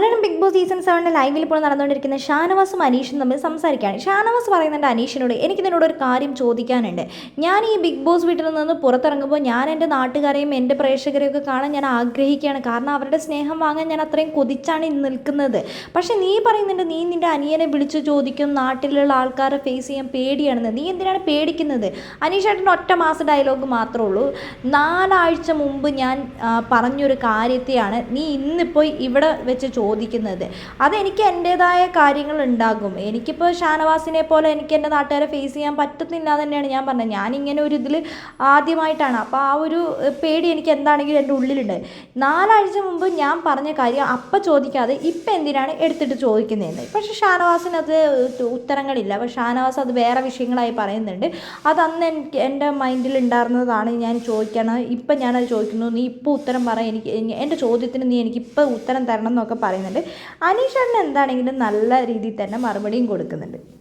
Malayalam big boss season സെവന്റെ ലൈവിൽ ഇപ്പോൾ നടന്നുകൊണ്ടിരിക്കുന്ന ഷാനവാസും അനീഷും തമ്മിൽ സംസാരിക്കുകയാണ്. ഷാനവാസ് പറയുന്നുണ്ട് അനീഷിനോട് എനിക്ക് നിന്നോട് ഒരു കാര്യം ചോദിക്കാനുണ്ട്. ഞാൻ ഈ ബിഗ് ബോസ് വീട്ടിൽ നിന്ന് പുറത്തിറങ്ങുമ്പോൾ ഞാൻ എന്റെ നാട്ടുകാരെയും എന്റെ പ്രേക്ഷകരെയും ഒക്കെ കാണാൻ ഞാൻ ആഗ്രഹിക്കുകയാണ്. കാരണം അവരുടെ സ്നേഹം വാങ്ങാൻ ഞാൻ അത്രയും കൊതിച്ചാണ് നിൽക്കുന്നത്. പക്ഷേ നീ പറയുന്നുണ്ട് നീ നിന്റെ അനിയനെ വിളിച്ച് ചോദിക്കും നാട്ടിലുള്ള ആൾക്കാരെ ഫേസ് ചെയ്യാൻ പേടിയാണെന്ന്. നീ എന്തിനാണ് പേടിക്കുന്നത്? അനീഷേട്ടന്റെ ഒറ്റ മാസ ഡയലോഗ് മാത്രമേ ഉള്ളൂ. നാലാഴ്ച മുമ്പ് ഞാൻ പറഞ്ഞൊരു കാര്യത്തെയാണ് നീ ഇന്നിപ്പോൾ ഇവിടെ വെച്ച് ചോദിക്കുന്നത്. അതെനിക്ക് എന്റേതായ കാര്യങ്ങൾ ഉണ്ടാകും. എനിക്കിപ്പോൾ ഷാനവാസിനെ പോലെ എനിക്ക് എന്റെ നാട്ടുകാരെ ഫേസ് ചെയ്യാൻ പറ്റുന്നില്ല തന്നെയാണ് ഞാൻ പറഞ്ഞത്. ഞാനിങ്ങനെ ഒരു ഇതിൽ ആദ്യമായിട്ടാണ്. അപ്പോൾ ആ ഒരു പേടി എനിക്ക് എന്താണെങ്കിലും എന്റെ ഉള്ളിലുണ്ട്. നാലാഴ്ച മുമ്പ് ഞാൻ പറഞ്ഞ കാര്യം അപ്പം ചോദിക്കാതെ ഇപ്പം എന്തിനാണ് എടുത്തിട്ട് ചോദിക്കുന്നതെന്ന്. പക്ഷേ ഷാനവാസിന് അത് ഉത്തരങ്ങളില്ല. അപ്പോൾ ഷാനവാസ് അത് വേറെ വിഷയങ്ങളായി പറയുന്നുണ്ട്. അത് അന്ന് എനിക്ക് എന്റെ മൈൻഡിൽ ഉണ്ടായിരുന്നതാണ് ഞാൻ ചോദിക്കണം. ഇപ്പം ഞാനത് ചോദിക്കുന്നു. നീ ഇപ്പോൾ ഉത്തരം പറ. എനിക്ക് എന്റെ ചോദ്യത്തിന് നീ എനിക്ക് ഇപ്പോൾ ഉത്തരം തരണം എന്നൊക്കെ പറയുന്നുണ്ട്. അനീഷേട്ടൻ എന്താണെങ്കിലും നല്ല രീതിയിൽ തന്നെ മറുപടിയും കൊടുക്കുന്നുണ്ട്.